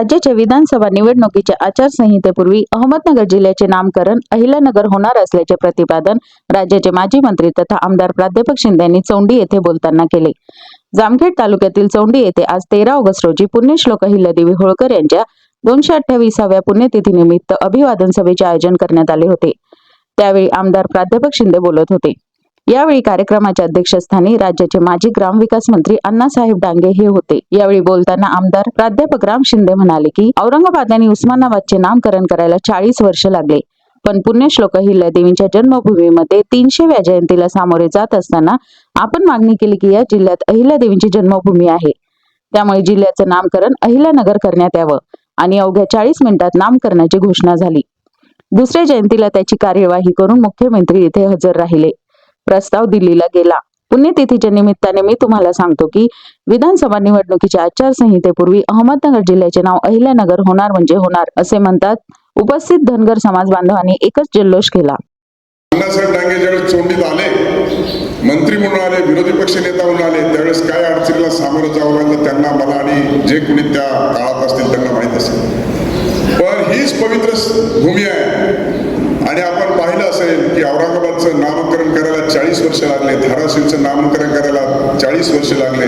राज्याच्या विधानसभा निवडणुकीच्या आचारसंहितेपूर्वी अहमदनगर जिल्ह्याचे नामकरण अहिल्यानगर होणार असल्याचे प्रतिपादन राज्याचे माजी मंत्री तथा आमदार प्राध्यापक शिंदे यांनी चौंडी येथे बोलताना केले. जामखेड तालुक्यातील चौंडी येथे आज तेरा ऑगस्ट रोजी पुण्यश्लोक अहिल्यादेवी होळकर यांच्या दोनशे अठ्ठावीसाव्या पुण्यतिथीनिमित्त अभिवादन सभेचे आयोजन करण्यात आले होते. त्यावेळी आमदार प्राध्यापक शिंदे बोलत होते. यावेळी कार्यक्रमाच्या अध्यक्षस्थानी राज्याचे माजी ग्रामविकास मंत्री अण्णासाहेब डांगे हे होते. यावेळी बोलताना आमदार प्राध्यापक राम शिंदे म्हणाले की औरंगाबाद आणि उस्मानाबादचे नामकरण करायला चाळीस वर्ष लागले. पण पुण्यश्लोक अहिल्यादेवींच्या जन्मभूमीमध्ये तीनशेव्या जयंतीला सामोरे जात असताना आपण मागणी केली की या जिल्ह्यात अहिल्यादेवींची जन्मभूमी आहे. त्यामुळे जिल्ह्याचं नामकरण अहिल्यानगर करण्यात यावं आणि अवघ्या चाळीस मिनिटात नामकरणाची घोषणा झाली. दुसऱ्या जयंतीला त्याची कार्यवाही करून मुख्यमंत्री इथे हजर राहिले. प्रस्ताव दिलेला गेला. पुण्यतिथीच्या निमित्ताने मी तुम्हाला सांगतो की विधानसभा निवडणुकीच्या आचारसंहितेपूर्वी अहमदनगर जिल्ह्याचे नाव अहिल्यानगर होणार म्हणजे होणार असे म्हणतात. उपस्थित धनगर समाज बांधवांनी एकच जल्लोष केला. अण्णासाहेब डांगे ज्यावेळेस चोंडीत आले मंत्री म्हणून आले विरोधी पक्ष नेता म्हणून आले त्यावेळेस काय अडचणीला सामोरं जावं लागलं त्यांना मला आणि जे कोणी त्या काळात असतील त्यांना माहीत असेल. पण हीच पवित्र भूमी आहे आणि आपण पाहिलं असेल की औरंगाबादचं नामकरण करायला चाळीस वर्ष लागले धाराशिवचं नामकरण करायला चाळीस वर्ष लागले.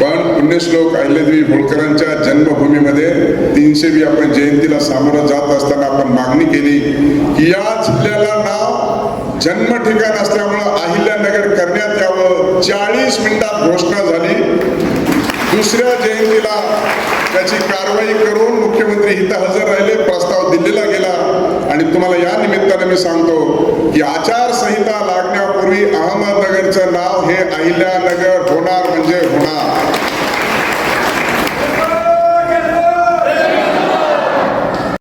पण पुण्यश्लोक अहिल्यादेवी होळकरांच्या जन्मभूमीमध्ये तीनशेवी आपण जयंतीला सामोरं जात असताना आपण मागणी केली की या जिल्ह्याला नाव जन्म ठिकाण असल्यामुळं अहिल्यानगर करण्यात यावं. चाळीस मिनिटात घोषणा झाली. दुसऱ्या जयंतीला त्याची कारवाई करून मुख्यमंत्री इथं हजर राहिले प्रस्ताव दिल्लीला गेला. आणि तुम्हाला या निमित्ताने मी सांगतो की आचार अहिल्यानगर होणार म्हणजे होणार.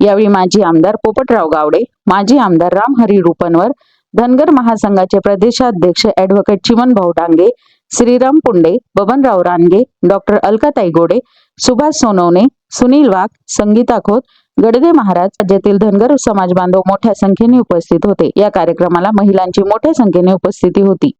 यावेळी माजी आमदार पोपटराव गावडे माजी आमदार रामहरी रुपनवर धनगर महासंघाचे प्रदेशाध्यक्ष ऍडव्होकेट चिमनभाऊ डांगे श्रीराम पुंडे बबनराव रानगे डॉक्टर अलकाताई गोडे सुभाष सोनवणे सुनील वाघ संगीता खोत गडदे महाराज राज्यातील धनगर समाज बांधव मोठ्या संख्येने उपस्थित होते. या कार्यक्रमाला महिलांची मोठ्या संख्येने उपस्थिती होती.